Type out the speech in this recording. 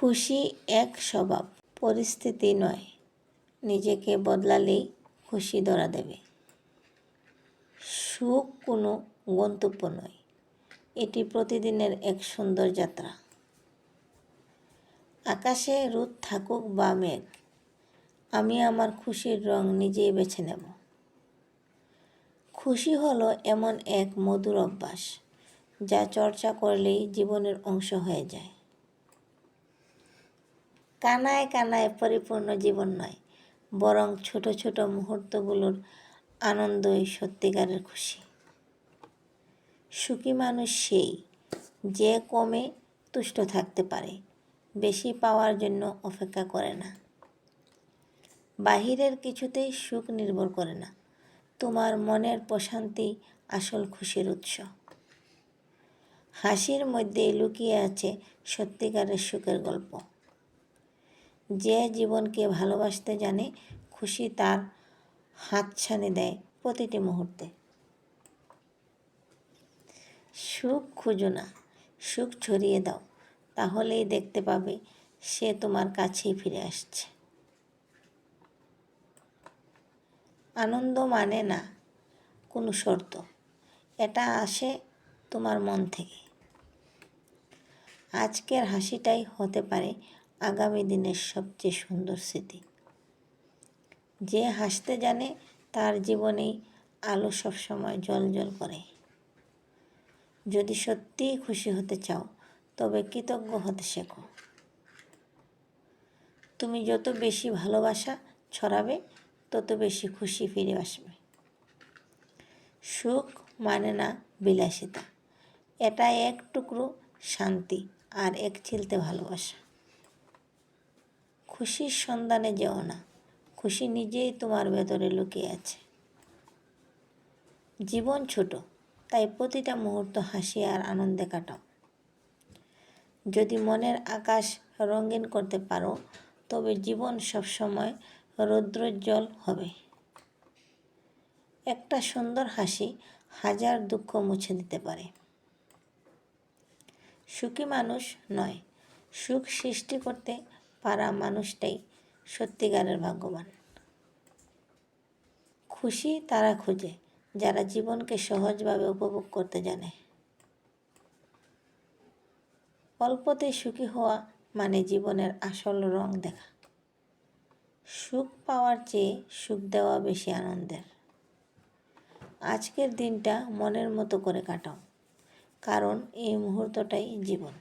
খুশি এক স্বভাব। পরিস্থিতি নয়। নিজেকে বদলালেই খুশি ধরা দেবে। সুখ কোনো গন্তব্য নয়। এটি প্রতিদিনের এক সুন্দর যাত্রা। আকাশে রোদ থাকুক বা মেঘ, আমি আমার খুশির রং নিজেই বেছে নেব। খুশি হলো এমন এক মধুর অভ্যাস, যা চর্চা করলেই জীবনের অংশ হয়ে যায়। কানায় কানায় পরিপূর্ণ জীবন নয়, বরং ছোট ছোট মুহূর্তগুলোর আনন্দই সত্যিকারের খুশি। সুখী মানুষ সেই, যে কমে তুষ্ট থাকতে পারে, বেশি পাওয়ার জন্য অপেক্ষা করে না। বাহিরের কিছুতেই সুখ নির্ভর করে না, তোমার মনের প্রশান্তি আসল খুশির উৎস। হাসির মধ্যে লুকিয়ে আছে সত্যিকারের সুখের গল্প। যে জীবনকে ভালোবাসতে জানে, খুশি তার হাতছানি দেয় প্রতিটি মুহূর্তে। সুখ খুঁজো না, সুখ ছড়িয়ে দাও, তাহলেই দেখতে পাবে সে তোমার কাছেই ফিরে আসছে। আনন্দ মানে না কোনো শর্ত, এটা আসে তোমার মন থেকে। আজকের হাসিটাই হতে পারে আগামী দিনের সবচেয়ে সুন্দর স্মৃতি। যে হাসতে জানে তার জীবনেই আলো সবসময় জল জল করে। যদি সত্যিই খুশি হতে চাও, তবে কৃতজ্ঞ হতে শেখো। তুমি যত বেশি ভালোবাসা ছড়াবে, তত বেশি খুশি ফিরে আসবে। সুখ মানে না বিলাসিতা। এটা এক টুকরো শান্তি আর এক চিলতে ভালোবাসা। খুশির সন্ধানে যেও না। খুশি নিজেই তোমার ভেতরে লুকিয়ে আছে। জীবন ছোট, তাই প্রতিটা মুহূর্ত হাসি আর আনন্দে কাটাও। যদি মনের আকাশ রঙিন করতে পারো, তবে জীবন সবসময় রৌদ্রোজ্জ্বল হবে। একটা সুন্দর হাসি হাজার দুঃখ মুছে দিতে পারে। সুখী মানুষ নয়, সুখ সৃষ্টি করতে পারা মানুষটাই সত্যিকারের ভাগ্যবান। খুশি তারা খুঁজে, যারা জীবনকে সহজভাবে উপভোগ করতে জানে। অল্পতে সুখী হওয়া মানে জীবনের আসল রং দেখা। সুখ পাওয়ার চেয়ে সুখ দেওয়া বেশি আনন্দের। আজকের দিনটা মনের মতো করে কাটাও, কারণ এই মুহূর্তটাই জীবন।